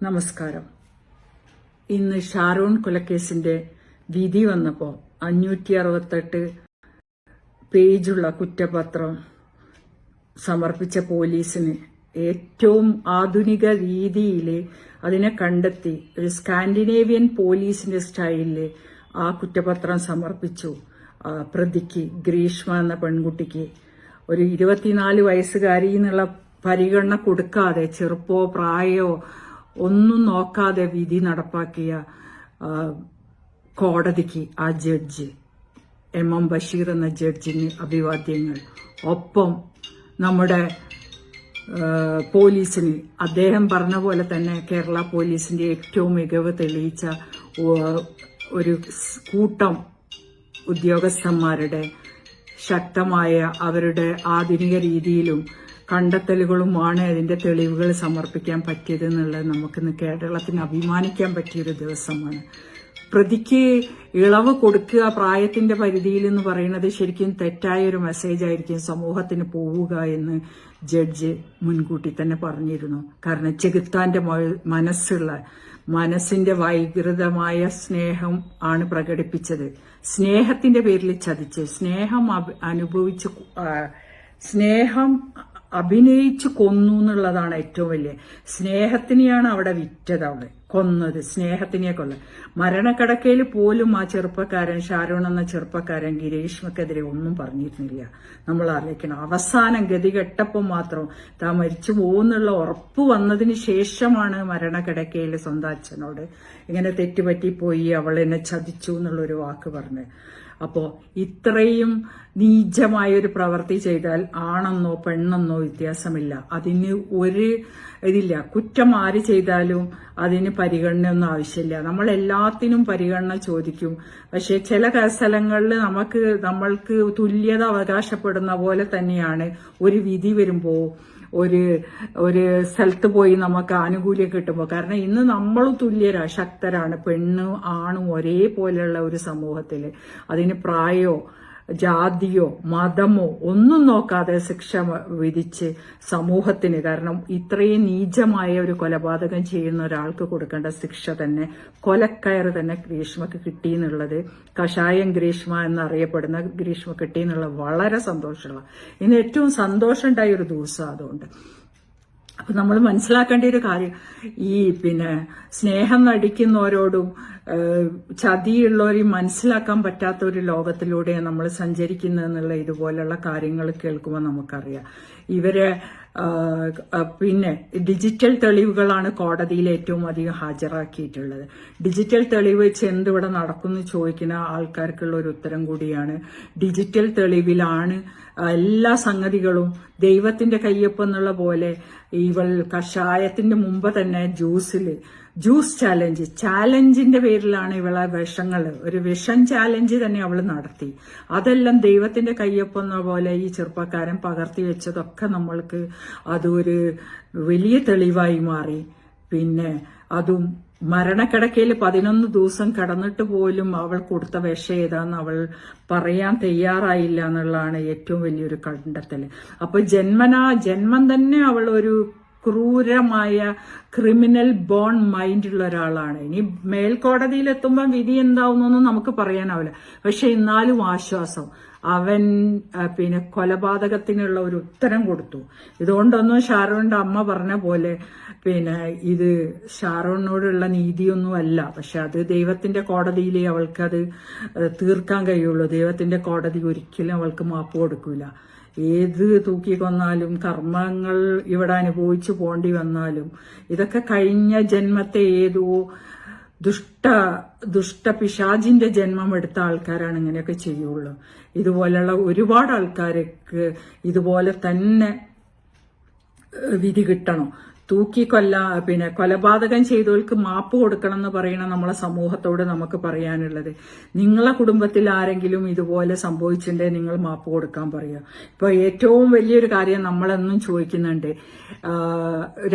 നമസ്കാരം. ഇന്ന് ഷാരൂൺ കൊലക്കേസിന്റെ വിധി വന്നപ്പോൾ അഞ്ഞൂറ്റി അറുപത്തെട്ട് പേജുള്ള കുറ്റപത്രം സമർപ്പിച്ച പോലീസിന് ഏറ്റവും ആധുനിക രീതിയിൽ അതിനെ കണ്ടെത്തി ഒരു സ്കാൻഡിനേവിയൻ പോലീസിന്റെ സ്റ്റൈലിൽ ആ കുറ്റപത്രം സമർപ്പിച്ചു. പ്രതിക്ക് ഗ്രീഷ്മ എന്ന പെൺകുട്ടിക്ക് ഒരു ഇരുപത്തിനാല് വയസ്സുകാരി എന്നുള്ള പരിഗണന കൊടുക്കാതെ ചെറുപ്പോ പ്രായമോ ഒന്നും നോക്കാതെ വിധി നടപ്പാക്കിയ കോടതിക്ക് ആ ജഡ്ജ് എം എം ബഷീർ എന്ന ജഡ്ജിന് അഭിവാദ്യങ്ങൾ. ഒപ്പം നമ്മുടെ പോലീസിന് അദ്ദേഹം പറഞ്ഞ പോലെ തന്നെ കേരള പോലീസിന്റെ ഏറ്റവും മികവ് തെളിയിച്ച ഒരു കൂട്ടം ഉദ്യോഗസ്ഥന്മാരുടെ ശക്തമായ അവരുടെ ആധുനിക രീതിയിലും കണ്ടെത്തലുകളുമാണ് അതിന്റെ തെളിവുകൾ സമർപ്പിക്കാൻ പറ്റിയത് എന്നുള്ളത് നമുക്കിന്ന് കേരളത്തിന് അഭിമാനിക്കാൻ പറ്റിയൊരു ദിവസമാണ്. പ്രതിക്ക് ഇളവ് കൊടുക്കുക പ്രായത്തിന്റെ പരിധിയിൽ എന്ന് പറയുന്നത് ശരിക്കും തെറ്റായ ഒരു മെസ്സേജ് ആയിരിക്കും സമൂഹത്തിന് പോവുക എന്ന് ജഡ്ജ് മുൻകൂട്ടി തന്നെ പറഞ്ഞിരുന്നു. കാരണം ചെകുത്താന്റെ മനസ്സുള്ള മനസ്സിന്റെ വൈകൃതമായ സ്നേഹം ആണ് പ്രകടിപ്പിച്ചത്. സ്നേഹത്തിന്റെ പേരിൽ ചതിച്ച് സ്നേഹം അനുഭവിച്ച് സ്നേഹം അഭിനയിച്ചു കൊന്നു എന്നുള്ളതാണ് ഏറ്റവും വലിയ. സ്നേഹത്തിനെയാണ് അവിടെ വിറ്റത് അവിടെ. കൊന്നത്. സ്നേഹത്തിനെ കൊല്ല മരണക്കടക്കയിൽ പോലും ആ ചെറുപ്പക്കാരൻ ഷാരോൺ എന്ന ചെറുപ്പക്കാരൻ ഗിരീഷ്മക്കെതിരെ ഒന്നും പറഞ്ഞിരുന്നില്ല. നമ്മൾ അറിയിക്കണം. അവസാനം ഗതി കെട്ടപ്പം മാത്രം താൻ മരിച്ചു പോകുന്നുള്ള ഉറപ്പ് വന്നതിന് ശേഷമാണ് മരണക്കിടക്കയിൽ സ്വന്തം അച്ഛനോട് ഇങ്ങനെ തെറ്റുപറ്റിപ്പോയി അവൾ എന്നെ ചതിച്ചു എന്നുള്ളൊരു വാക്ക് പറഞ്ഞത്. അപ്പോ ഇത്രയും നീചമായ ഒരു പ്രവൃത്തി ചെയ്താൽ ആണെന്നോ പെണ്ണെന്നോ വ്യത്യാസമില്ല. അതിന് ഒരു ഇതില്ല. കുറ്റം ആര് ചെയ്താലും അതിന് പരിഗണനയൊന്നും ആവശ്യമില്ല. നമ്മൾ എല്ലാത്തിനും പരിഗണന ചോദിക്കും. പക്ഷേ ചില സ്ഥലങ്ങളിൽ നമുക്ക് നമ്മൾക്ക് തുല്യത അവകാശപ്പെടുന്ന പോലെ തന്നെയാണ് ഒരു വിധി വരുമ്പോ ഒരു ഒരു സ്ഥലത്ത് പോയി നമുക്ക് ആനുകൂല്യം കിട്ടുമ്പോൾ. കാരണം ഇന്ന് നമ്മൾ തുല്യരാ ശക്തരാണ് പെണ്ണും ആണും ഒരേപോലെയുള്ള ഒരു സമൂഹത്തിൽ അതിന് പ്രായോ ജാതിയോ മതമോ ഒന്നും നോക്കാതെ ശിക്ഷ വിധിച്ച് സമൂഹത്തിന് കാരണം ഇത്രയും നീചമായ ഒരു കൊലപാതകം ചെയ്യുന്ന ഒരാൾക്ക് കൊടുക്കേണ്ട ശിക്ഷ തന്നെ കൊലക്കയറ് തന്നെ ഗ്രീഷ്മക്ക് കിട്ടി എന്നുള്ളത് കഷായം ഗ്രീഷ്മ എന്നറിയപ്പെടുന്ന ഗ്രീഷ്മ കിട്ടി എന്നുള്ളത് വളരെ സന്തോഷമുള്ള ഇന്ന് ഏറ്റവും സന്തോഷമുണ്ടായ ഒരു ദിവസം അതുകൊണ്ട്. അപ്പൊ നമ്മൾ മനസ്സിലാക്കേണ്ട ഒരു കാര്യം ഈ പിന്നെ സ്നേഹം നടിക്കുന്നവരോടും ചതിയുള്ളവരെയും മനസ്സിലാക്കാൻ പറ്റാത്ത ഒരു ലോകത്തിലൂടെ നമ്മൾ സഞ്ചരിക്കുന്നതെന്നുള്ള ഇതുപോലെയുള്ള കാര്യങ്ങൾ കേൾക്കുമ്പോൾ നമുക്കറിയാം. ഇവരെ പിന്നെ ഡിജിറ്റൽ തെളിവുകളാണ് കോടതിയിൽ ഏറ്റവും അധികം ഹാജരാക്കിയിട്ടുള്ളത്. ഡിജിറ്റൽ തെളിവ് വെച്ച് എന്തിവിടെ നടക്കുന്നു ചോദിക്കുന്ന ആൾക്കാർക്കുള്ള ഒരു ഉത്തരം കൂടിയാണ് ഡിജിറ്റൽ തെളിവിലാണ് എല്ലാ സംഗതികളും ദൈവത്തിന്റെ കയ്യൊപ്പെന്നുള്ള പോലെ ഇവൾ കഷായത്തിന്റെ മുമ്പ് തന്നെ ജ്യൂസിൽ ജ്യൂസ് ചാലഞ്ച്. ചാലഞ്ചിന്റെ പേരിലാണ് ഇവളെ വിഷങ്ങൾ ഒരു വിഷം ചാലഞ്ച് തന്നെ അവൾ നടത്തി. അതെല്ലാം ദൈവത്തിന്റെ കയ്യൊപ്പെന്ന പോലെ ഈ ചെറുപ്പക്കാരൻ പകർത്തി വെച്ചതൊക്കെ നമ്മൾക്ക് അതൊരു വലിയ തെളിവായി മാറി. പിന്നെ അതും മരണക്കിടക്കയിൽ പതിനൊന്ന് ദിവസം കടന്നിട്ട് പോലും അവൾ കൊടുത്ത വിഷ ഏതാന്ന് അവൾ പറയാൻ തയ്യാറായില്ല എന്നുള്ളതാണ് ഏറ്റവും വലിയൊരു കണ്ടെത്തൽ. അപ്പൊ ജന്മനാ ജന്മം തന്നെ അവൾ ഒരു ക്രൂരമായ ക്രിമിനൽ ബോൺ മൈൻഡുള്ള ഒരാളാണ്. ഇനി മേൽക്കോടതിയിൽ എത്തുമ്പോൾ വിധി എന്താവുന്നൊന്നും നമുക്ക് പറയാനാവില്ല. പക്ഷെ എന്നാലും ആശ്വാസം. അവൻ പിന്നെ കൊലപാതകത്തിനുള്ള ഒരു ഉത്തരം കൊടുത്തു. ഇതുകൊണ്ടൊന്നും ഷാരോണിന്റെ അമ്മ പറഞ്ഞ പോലെ പിന്നെ ഇത് ഷാറോണിനോടുള്ള നീതിയൊന്നുമല്ല. പക്ഷെ അത് ദൈവത്തിന്റെ കോടതിയിലെ അവൾക്കത് തീർക്കാൻ കഴിയുള്ളൂ. ദൈവത്തിന്റെ കോടതി ഒരിക്കലും അവൾക്ക് മാപ്പ് കൊടുക്കൂല. ഏത് തൂക്കി കൊന്നാലും കർമ്മങ്ങൾ ഇവിടെ അനുഭവിച്ചു പോണ്ടി വന്നാലും ഇതൊക്കെ കഴിഞ്ഞ ജന്മത്തെ ഏതോ ദുഷ്ട ദുഷ്ട പിശാജിന്റെ ജന്മം എടുത്ത ആൾക്കാരാണ് ഇങ്ങനെയൊക്കെ ചെയ്യുള്ളൂ. ഇതുപോലെയുള്ള ഒരുപാട് ആൾക്കാർക്ക് ഇതുപോലെ തന്നെ വിധി കിട്ടണം. തൂക്കിക്കൊല്ല പിന്നെ കൊലപാതകം ചെയ്തവർക്ക് മാപ്പ് കൊടുക്കണം എന്ന് പറയണം നമ്മളെ സമൂഹത്തോട് നമുക്ക് പറയാനുള്ളത്. നിങ്ങളെ കുടുംബത്തിൽ ആരെങ്കിലും ഇതുപോലെ സംഭവിച്ചിട്ടുണ്ടെങ്കിൽ നിങ്ങൾ മാപ്പ് കൊടുക്കാൻ പറയുക. ഇപ്പൊ ഏറ്റവും വലിയൊരു കാര്യം നമ്മളെന്നും ചോദിക്കുന്നുണ്ട്.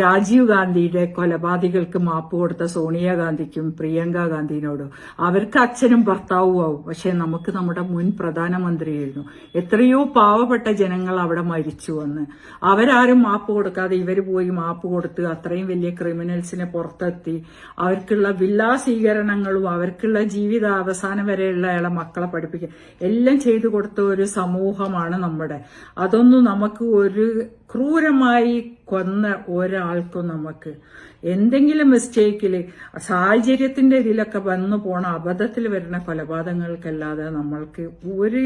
രാജീവ് ഗാന്ധിയുടെ കൊലപാതകൾക്ക് മാപ്പ് കൊടുത്ത സോണിയാഗാന്ധിക്കും പ്രിയങ്ക ഗാന്ധിനോടും. അവർക്ക് അച്ഛനും ഭർത്താവും ആവും. പക്ഷെ നമുക്ക് നമ്മുടെ മുൻ പ്രധാനമന്ത്രിയായിരുന്നു. എത്രയോ പാവപ്പെട്ട ജനങ്ങൾ അവിടെ മരിച്ചു വന്ന്. അവരാരും മാപ്പ് കൊടുക്കാതെ ഇവർ പോയി മാപ്പ് കൊടുത്ത് അത്രയും വലിയ ക്രിമിനൽസിനെ പുറത്തെത്തി. അവർക്കുള്ള വില്ലാ സ്വീകരണങ്ങളും അവർക്കുള്ള ജീവിത അവസാനം വരെയുള്ള അയാളെ മക്കളെ പഠിപ്പിക്കുക എല്ലാം ചെയ്തു കൊടുത്ത ഒരു സമൂഹമാണ് നമ്മുടെ. അതൊന്നും നമുക്ക് ഒരു ക്രൂരമായി കൊന്ന ഒരാൾക്കും നമുക്ക് എന്തെങ്കിലും മിസ്റ്റേക്കിൽ സാഹചര്യത്തിന്റെ ഇതിലൊക്കെ വന്നു പോണ അബദ്ധത്തിൽ വരുന്ന കൊലപാതകങ്ങൾക്കല്ലാതെ നമ്മൾക്ക് ഒരു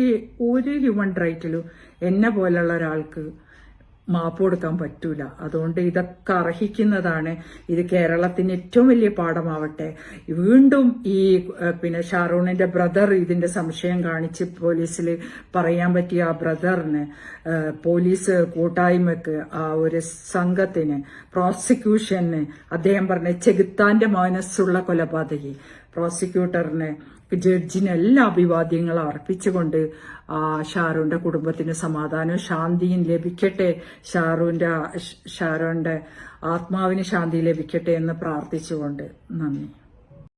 ഒരു ഹ്യൂമൻ റൈറ്റിലും എന്നെ പോലുള്ള ഒരാൾക്ക് മാപ്പ് കൊടുക്കാൻ പറ്റൂല. അതുകൊണ്ട് ഇതൊക്കെ അർഹിക്കുന്നതാണ്. ഇത് കേരളത്തിന് ഏറ്റവും വലിയ പാഠമാവട്ടെ. വീണ്ടും ഈ പിന്നെ ഷാറൂണിന്റെ ബ്രദർ ഇതിന്റെ സംശയം കാണിച്ച് പോലീസിൽ പറയാൻ പറ്റിയ ആ ബ്രദറിന് പോലീസ് കൂട്ടായ്മക്ക് ആ ഒരു സംഘത്തിന് പ്രോസിക്യൂഷന് അദ്ദേഹം പറഞ്ഞ ചെകുത്താന്റെ മനസ്സുള്ള കൊലപാതകി. പ്രോസിക്യൂട്ടറിന് ജഡ്ജിന് എല്ലാ അഭിവാദ്യങ്ങളും അർപ്പിച്ചുകൊണ്ട് ആ ഷാരൂന്റെ കുടുംബത്തിന് സമാധാനവും ശാന്തിയും ലഭിക്കട്ടെ. ഷാറൂന്റെ ഷാറൂന്റെ ആത്മാവിന് ശാന്തി ലഭിക്കട്ടെ എന്ന് പ്രാർത്ഥിച്ചുകൊണ്ട്. നന്ദി.